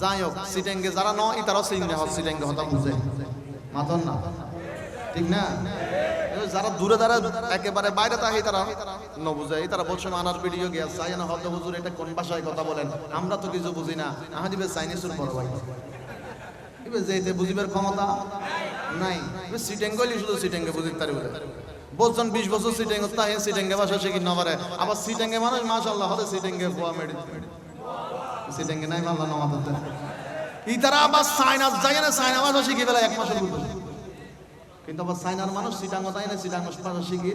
যাই হোক সিটেঙ্গে যারা ন তারা সিঙ্গে হত সিটেঙ্গে হতা বুঝে। মাতন না। ঠিক না? যারা দূরে দ্বারা একেবারে বাইরে থাকে তারা ন বুঝে। তারা বলছে আনার ভিডিও গিয়া চাই না হত বুঝুর এটা কোন ভাষায় কথা বলেন? আমরা তো কিছু বুঝি না। আহা দিবে চাইনিজের বড় ভাই। যেতে বুঝিবার ক্ষমতা নাই। এবার সিটেঙ্গে হইলে শুধু সিটেঙ্গে বুঝি তারি বলে। বলছেন, বিশ বছর সিটেঙ্গে তাই সিটেঙ্গে ভাষা শিখি না পারে আবার সিটেঙ্গে মানুষ মাশাল্লাহ হতে সিটেঙ্গে ফুয়া মেডি সিটেঙ্গে নাই, মাল্লা নমাতে ই তারা আবার যায় না সাইনা ভাষা শিখে ফেলে, এক কিন্তু আবার সাইনার মানুষ, সিটাঙ্গ তাই না, সিটাঙ্গ ভাষা শিখি।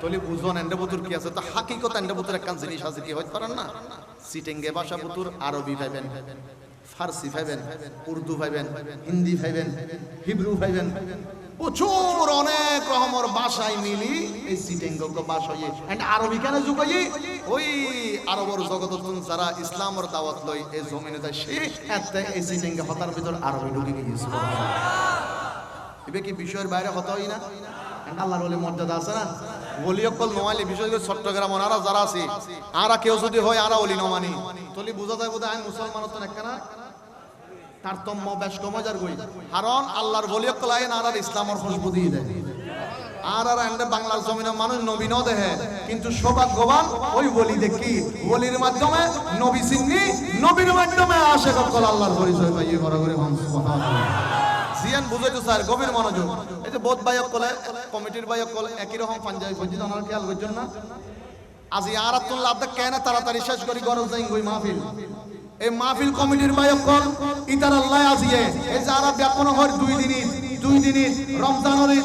তলি বুঝবেন এন্ডে বুতুর কি আছে? হাকিকত এন্ডে বুতুর একখান জিনিস আছে কি? হইতে পারেন না? সিটেঙ্গে ভাষা বুতুর, আরবি পাইবেন। ফার্সি পাইবেন উর্দু পাইবেন হিন্দি পাইবেন হিব্রু পাইবেন প্রচুর অনেক রকমের ভাষায় মিলি এই সিটেঙ্গ ভাষা এন্ড আরবি কেন যুগাই ওই আরবর জগততন যারা ইসলামের দাওয়াত লই এই জমিনে যায় সে এতে এই সিটেঙ্গে হতার ভিতর আরবি ঢুকে গিয়েছিল এবে কি বিষয়ের বাইরে কথা হই না? আল্লাহর বলে মর্যাদা আছে না? বলি অকল নোয়ালি বিশেষ করে চট্টগ্রাম ওনারা যারা আছে, আরা কেউ যদি হয় আরা অলি নমানি। তলি বোঝা যায় বোধ হয় মুসলমান তো একখানা তারতম্য বেশ কমে যার গই। কারণ আল্লাহর বলি অকল আইন আর আর ইসলামর খুশবু দিয়ে। দেয় আর আর এন্ডে বাংলার জমিনে মানুষ নবী ন দেখে, কিন্তু সৌভাগ্যবান ওই বলি দেখি। বলির মাধ্যমে নবী সিন্নি, নবীর মাধ্যমে আসে কল আল্লাহর পরিচয় পাইয়ে বড় করে মানুষ জিয়ান বুঝাইতো, স্যার, গভীর মনোযোগ। এই যে বোধ বায়ক কলে কমিটির বায়ক কলে একই রকম পাঞ্জাবি পর্যন্ত ওনার খেয়াল করছেন না? আজ আর লাভ কেন তাড়াতাড়ি শেষ করি গরম যাই গই মাহফিল। এই মাহফিল কমিটির বায়ক কল ইতার আল্লাহ আজিয়ে। এই যে আর ব্যাপন হয় দুই দিনই দুই দিনই, রমজানের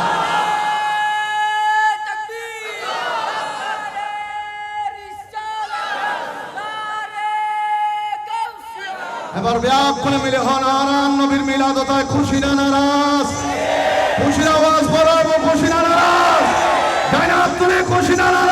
এবার ব্যাপনে মিলে হন আরান নবীর মিলাদতায় খুশি না নারাজ। খুশির আওয়াজ বলাবো খুশি না নারাজ। ডাইনাত তুলে খুশি না নারাজ।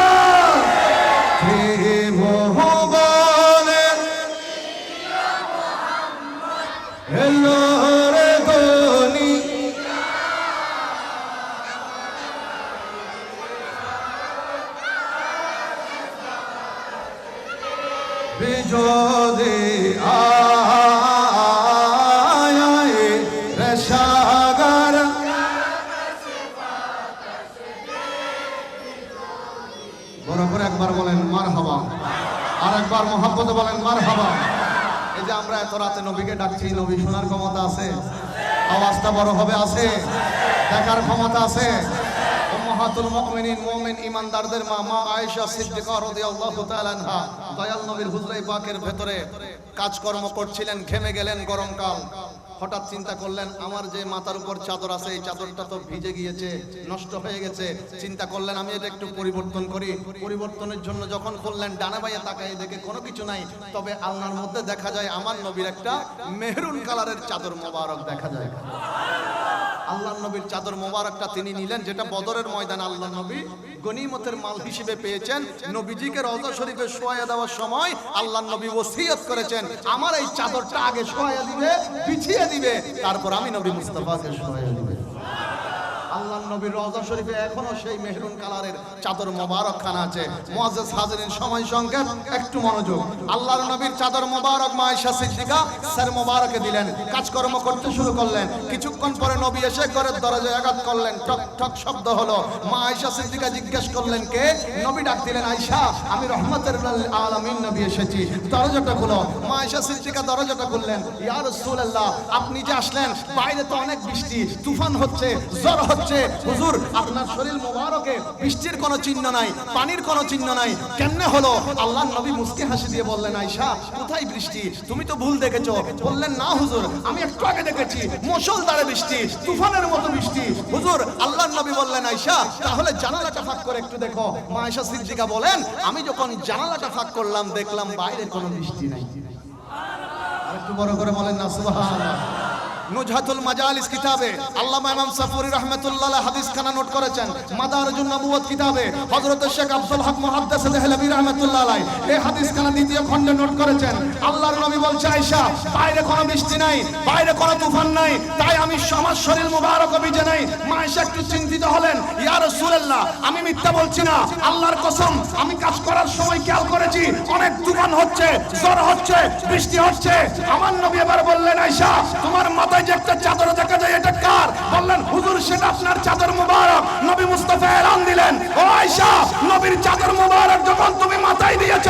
মোহাম্মদ বলেন মার হাবা এই যে আমরা এত রাতে নবীকে ডাকছি, নবী শোনার ক্ষমতা আছে। আওয়াজটা বড় হবে, আছে। দেখার ক্ষমতা আছে। উম্মাহাতুল মুমিনিন, মুমিন ইমানদারদের মা মা আয়েশা সিদ্দিকা রাদিয়াল্লাহু তাআলা আনহা। দয়াল নবীর হুজরাই পাকের ভেতরে কাজকর্ম করছিলেন, ঘেমে গেলেন গরমকাল। হঠাৎ চিন্তা করলেন, আমার যে মাথার উপর চাদর আছে, এই চাদরটা তো ভিজে গিয়েছে, নষ্ট হয়ে গেছে। চিন্তা করলেন, আমি এটা একটু পরিবর্তন করি। পরিবর্তনের জন্য যখন করলেন ডানা ভাইয়া তাকাই দেখে কোনো কিছু নাই। তবে আল্লাহর মধ্যে দেখা যায়, আমার নবীর একটা মেহরুন কালারের চাদর মোবারক দেখা যায়। আল্লাহ নবীর চাদর মোবারকটা তিনি নিলেন, যেটা বদরের ময়দান আল্লাহ নবী গনিমতের মাল হিসেবে পেয়েছেন। নবীজিকে রজা শরীফে শোয়া দেওয়ার সময় আল্লাহ নবী ওসিয়ত করেছেন, আমার এই চাদরটা আগে শোয়া দিবে পিছিয়ে দিবে। তারপর আমি নবী মুস্তাফাকে শোয়া দিবে আল্লাহ নবীর রওজা শরীফে এখনও সেই মেহরুন কালারের চাদর মোবারক খানা আছে। মুআজ্জাজ হাজিরিন, সময় সংকেত, একটু মনোযোগ। আল্লাহর নবীর চাদর মোবারক মা সিদ্দিকা স্যার মোবারকে দিলেন, কাজকর্ম করতে শুরু করলেন। কিছুক্ষণ পরে নবী এসে ঘরের দরজায় আঘাত করলেন। ঠক ঠক শব্দ হলো। মা আয়েশা সিদ্দিকা জিজ্ঞেস করলেন, কে? নবী ডাক দিলেন, আয়েশা, আমি রহমতের আলামিন নবী এসেছি। দরজাটা খুলো। মা সিদ্দিকা দরজাটা খুললেন। ইয়া রাসূলুল্লাহ, আপনি যে আসলেন, বাইরে তো অনেক বৃষ্টি, তুফান হচ্ছে জ্বর হচ্ছে। হুজুর, আপনার শরীর মোবারকে, বৃষ্টির কোনো চিহ্ন নাই, পানির কোনো চিহ্ন নাই। কেমনে হলো? আল্লাহ নবী মুস্কি হাসি দিয়ে বললেন আয়সা কোথায় বৃষ্টি? তুমি তো ভুল দেখেছ। বললেন, না হুজুর, আমি একটু আগে দেখেছি মুষলধারে বৃষ্টি, তুফানের মতো বৃষ্টি। হুজুর, আল্লাহ নবী বললেন আয়সা তাহলে জানালাটা ফাঁক করে একটু দেখো। মা আয়সা সিদ্দিকা বলেন, আমি যখন জানালাটা ফাঁক করলাম, দেখলাম বাইরে কোনো বৃষ্টি নাই। একটু বড় করে বলেন না, সুবহানাল্লাহ। নুজহাতুল মাজালিস কিতাবে আল্লামা ইমাম সাফুরি রাহমাতুল্লাহ হাদিস খানা নোট করেছেন মাদারুন নবুয়ত কিতাবে হযরত শেখ আব্দুল হক মুহাদ্দিস দেহলভী রাহমাতুল্লাহ আলাইহি এই হাদিস খানা দ্বিতীয় খণ্ডে নোট করেছেন, আল্লাহর নবী বলছে, আয়েশা, বাইরে কোনো বৃষ্টি নাই, বাইরে কোনো তুফান নাই, তাই আমি আমার শরীর মুবারক ভিজে নাই। মা আয়েশা একটু চিন্তিত হলেন, ইয়া রাসূলুল্লাহ, আমি মিথ্যা বলছি না, আল্লাহর কসম, আমি কাজ করার সময় খেয়াল করেছি, অনেক তুফান হচ্ছে জ্বর হচ্ছে, বৃষ্টি হচ্ছে। আমার নবী এবার বললেন, আয়েশা, তোমার মাথায় যে একটা চাদর দেখা যায়, এটা কার? বললেন, হুজুর, সেটা আপনার চাদর মুবারক। নবী মুস্তাফা এলান দিলেন, ও আয়েশা, নবীর চাদর মুবারক যখন তুমি মাথায় দিয়েছ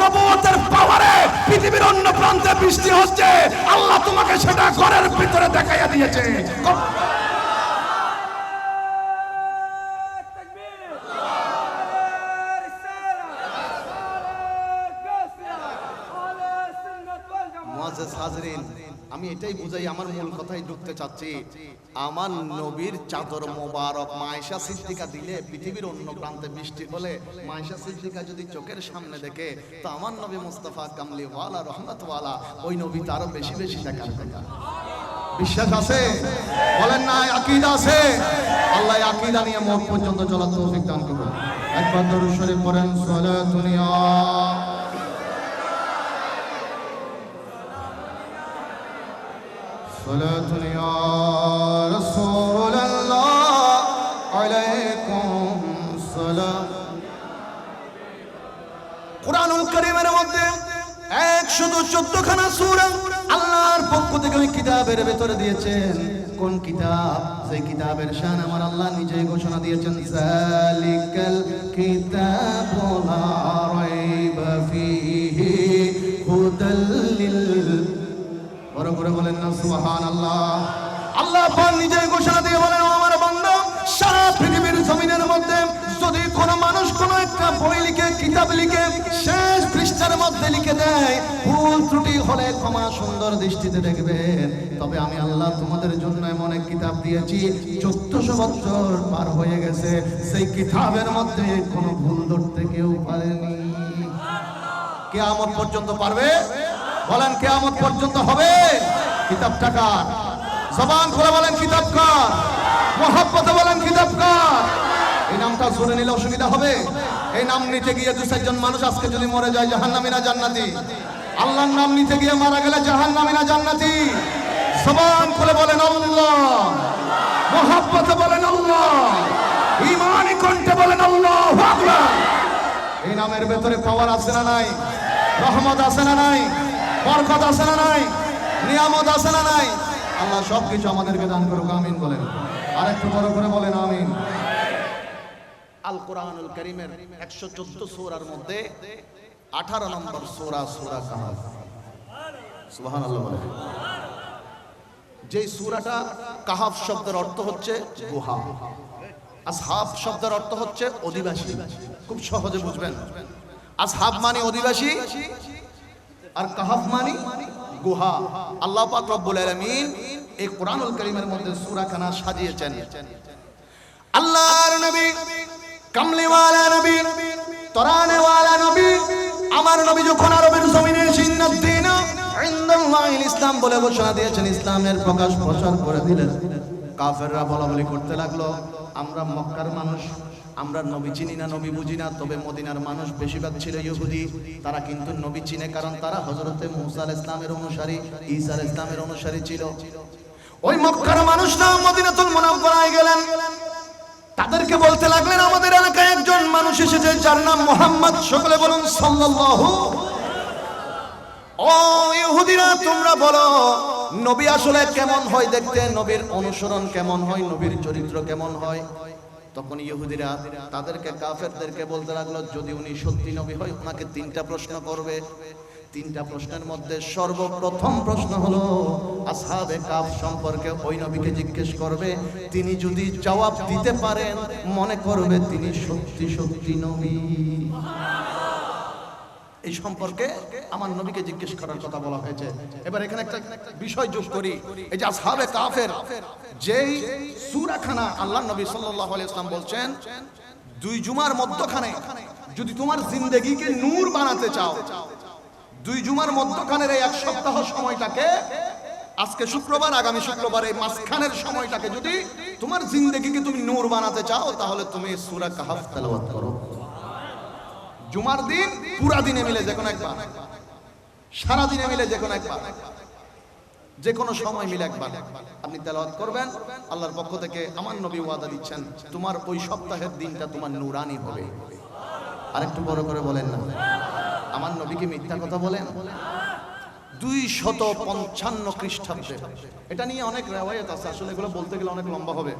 নবুয়তের পাওয়ারে পৃথিবীর অন্য প্রান্তে বৃষ্টি হচ্ছে, আল্লাহ তোমাকে সেটা ঘরের ভিতরে দেখাইয়া দিয়েছে। আমি এটাই বুঝাই, আমার মূল কথাই ঢুকতে চাচ্ছি। আমার নবীর চাদর মোবারক মায়েশা সিদ্দিকা দিলে পৃথিবীর অন্য প্রান্তে বৃষ্টি হলে মায়েশা সিদ্দিকা যদি চোখের সামনে দেখে, তো আমার নবী মুস্তাফা কামলি ওয়ালা রহমতওয়ালা, ওই নবী তারও বেশি বেশি দেখার কথা। বিশ্বাস আছে? বলেন না, আকিদ আছে? আল্লাহ আকিদা নিয়ে মত পর্যন্ত চলার তৌফিক দান করুন। একবার দরুদ শরীফ পড়েন সালাতুনিয়া صلاة يا رسول الله عليكم السلام কোরআনুল কারীমের মধ্যে একশত চোদ্দখানা সূরা আল্লাহর পক্ষ থেকে ওই কিতাবের ভেতরে দিয়েছেন কোন কিতাব সেই কিতাবের শান আমার আল্লাহ নিজেই ঘোষণা দিয়েছেন জালিকাল কিতাবু লা রাইবা ফীহি হুদাল লিল বড় করে বলেন না সুবহান আল্লাহ আল্লাহ পাক নিজেই ঘোষণা দিয়ে বলেন আমার বান্দা, সারা পৃথিবীর জমিনের মধ্যে যদি কোনো মানুষ কোনো একটা বই লিখে, কিতাব লিখে, শেষ পৃষ্ঠার মধ্যে লিখে দেয়, ভুল ত্রুটি হলে ক্ষমা সুন্দর দৃষ্টিতে দেখবেন। তবে আমি আল্লাহ তোমাদের জন্য এমন এক কিতাব দিয়েছি, চোদ্দশো বছর পার হয়ে গেছে, সেই কিতাবের মধ্যে কোনো ভুল ধরতে কেউ পারেনি। কেয়ামত পর্যন্ত পারবে? বলেন কেয়ামত পর্যন্ত হবে। কিতাব টাকার জবান খুলে বলেন কিতাব কার মহাব্বতে বলেন কিতাব কার এই নামটা শুনে নিলে অসুবিধা হবে। এই নাম নিতে গিয়ে দু চারজন মানুষ আজকে যদি মরে যায় জাহান্নামী না জান্নাতি। আল্লাহর নাম নিতে গিয়ে মারা গেলে জাহান্নামী না জান্নাতি। জবান খুলে বলেন আল্লাহ। মহাব্বতে বলেন আল্লাহ। ইমানি কণ্ঠে বলেন আল্লাহ এই নামের ভেতরে পাওয়ার আছে না নাই? রহমত আছে না নাই? বরকত আছে না নাই? নিয়ামত আছে না নাই? আল্লাহ সব কিছু আমাদেরকে দান করুক, আমিন বলেন। আর একটু বড় করে বলেন, আমিন। আল কোরআনুল করিমের একশো চোদ্দ সূরার মধ্যে আঠারো নম্বর সূরা সূরা কাহাফ সুবহান আল্লাহ বলেন। যে সূরাটা কাহাফ শব্দের অর্থ হচ্ছে গুহা। আসহাব শব্দের অর্থ হচ্ছে অধিবাসী। খুব সহজে বুঝবেন। আসহাব মানে অধিবাসী আর কাহাফ মানে? গুহা। আল্লাহ পাক রব্বুল আলামিন এই কোরআনুল কারীমের মধ্যে সূরা খানা সাজিয়েছেন। আল্লাহর নবী কামলিওয়ালা নবী, তরানেওয়ালা নবী, আমার নবী যখন আরবের জমিনে সিন্নাদ্দিন ইনদাল্লাহিল ইসলাম বলে ঘোষণা দিয়েছেন, ইসলামের প্রকাশ প্রচার করে দিলেন। কাফেররা বলা বলি করতে লাগল, আমরা মক্কার মানুষ। আমরা নবী চিনি না, নবী বুঝি না, তবে মদিনার মানুষ বেশিরভাগ ছিল ইহুদি। তারা কিন্তু নবী চিনে, কারণ তারা হজরতে মুসা আলাইহিস ইসলামের অনুসারী আলাইহিস ইসলামের অনুসারী ছিল। ওই মক্কার মানুষরা মদিনাতুল মুনাওয়ারায় গেলেন। তাদেরকে বলতে লাগলেন, আমাদের এলাকায় একজন মানুষ এসেছে, যার নাম মোহাম্মদ। সকলে বলুন, সাল্লাল্লাহু ও ইহুদিরা, তোমরা বলো, নবী আসলে কেমন হয় দেখতে? নবীর অনুসরণ কেমন হয়? নবীর চরিত্র কেমন হয়? তখন ইহুদিরা তাদেরকে, কাফেরদেরকে বলতে লাগল, যদি উনি সত্যি নবী হয় ওনাকে তিনটা প্রশ্ন করবে। তিনটা প্রশ্নের মধ্যে সর্বপ্রথম প্রশ্ন হলো, আসহাবে কাফ সম্পর্কে ওই নবীকে জিজ্ঞেস করবে। তিনি যদি জবাব দিতে পারেন, মনে করবে তিনি সত্যি সত্যি নবী। এই সম্পর্কে আমার নবীকে জিজ্ঞেস করার কথা বলা হয়েছে। এবার এখানে একটা বিষয় যোগ করি। এই যে আসহাবে কাফের, যেই সূরাখানা আল্লাহ নবী সাল্লাল্লাহু আলাইহি ইসলাম বলছেন, দুই জুমার মধ্যখানে যদি তোমার জিন্দেগিকে নূর বানাতে চাও, দুই জুমার মধ্যখানের এই এক সপ্তাহ সময়টাকে, আজকে শুক্রবার, আগামী শুক্রবার এই মাঝখানের সময়টাকে যদি তোমার জিন্দগিকে তুমি নূর বানাতে চাও, তাহলে তুমি সূরা কাহাফ তেলাওয়াত করো। জুমার দিন পুরা দিনে মিলে যে কোনো একবার। সারা দিনে মিলে যে কোনো একবার। যে কোনো সময় মিলে একবার। আপনি তেলাওয়াত করবেন, আল্লাহর পক্ষ থেকে আমার নবী ওয়াদা দিচ্ছেন, তোমার ওই সপ্তাহের দিনটা তোমার নুরানি হবে। আরেকটু বড় করে বলেন না। আমার নবীকে মিথ্যা কথা বলেন? দুই শত পঞ্চান্ন খ্রিস্টাব্দে। এটা নিয়ে অনেক রেওয়ায়ত আছে, আসলে এগুলো বলতে গেলে অনেক লম্বা হবে।